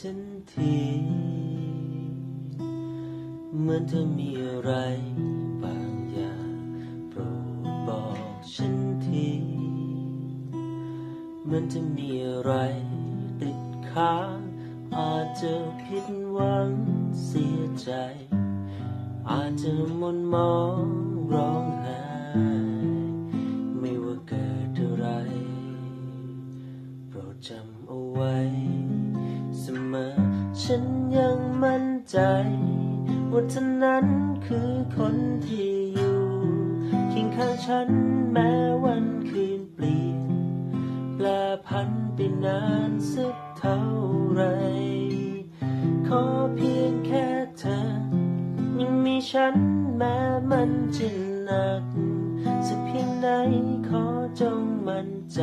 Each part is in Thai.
ฉันทีเหมือนเธอมีอะไรบางอย่างโปรดบอกฉันทีเหมือนจะมีอะไรติดค้างอาจจะผิดหวังเสียใจ อาจจะมนมองร้องไห้ไม่ว่าเกิดอะไรโปรดจำเอาไว้ ฉันยังมั่นใจ ว่าเธอนั้นคือคนที่อยู่เคียงข้างฉันแม้วันคืนเปลี่ยน แปลพันไปนานสักเท่าไร ขอเพียงแค่เธอ ยังมีฉันแม้มันจะหนัก สักเพียงใดขอจงมั่นใจ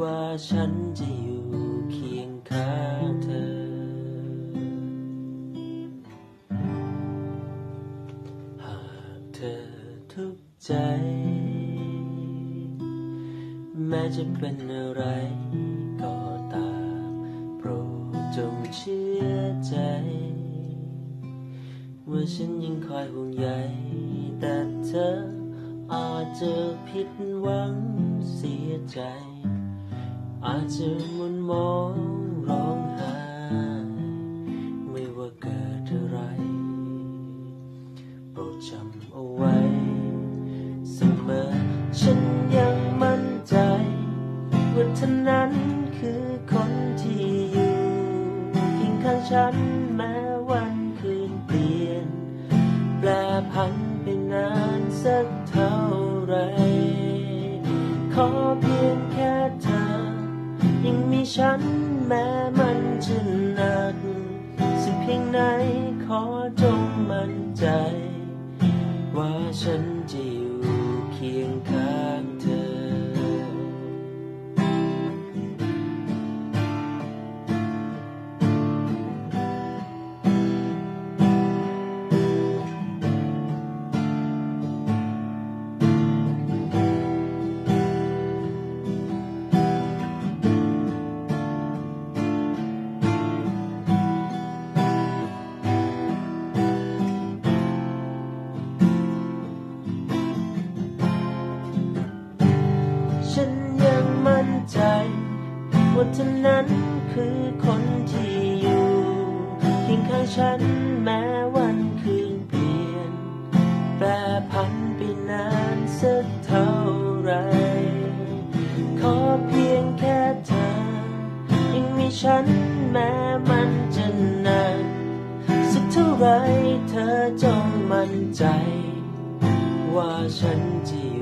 ว่าฉันจะอยู่เคียงข้าง อทุกใจ แม้จะเป็นอะไรก็ตามโปรดจงเชื่อใจ ว่าฉันยังคอยห่วงใยแต่เธออาจจะผิดหวังเสียใจ อาจจะมุนมองร้อง ดจำเอาไว้ เสมอ ฉันยังมั่นใจ ว่าเธอนั้นคือคนที่อยู่เคียงข้างฉันแม้วันคืนเปลี่ยน แปลพันไปนานสักเท่าไร ขอเพียงแค่เธอ ยังมีฉันแม้มันจะหนักสักเพียงไหนขอจงมั่นใจ ว่าฉันจะอยู่เคียงข้าง ว่านั้นคือคนที่อยู่เคียงข้างฉันแม้วันคืนเปลี่ยน แปรพันไปนานสักเท่าไร ขอเพียงแค่เธอ ยังมีฉันแม้มันจะนานสักเท่าไรเธอจงมั่นใจ ว่าฉันจะอยู่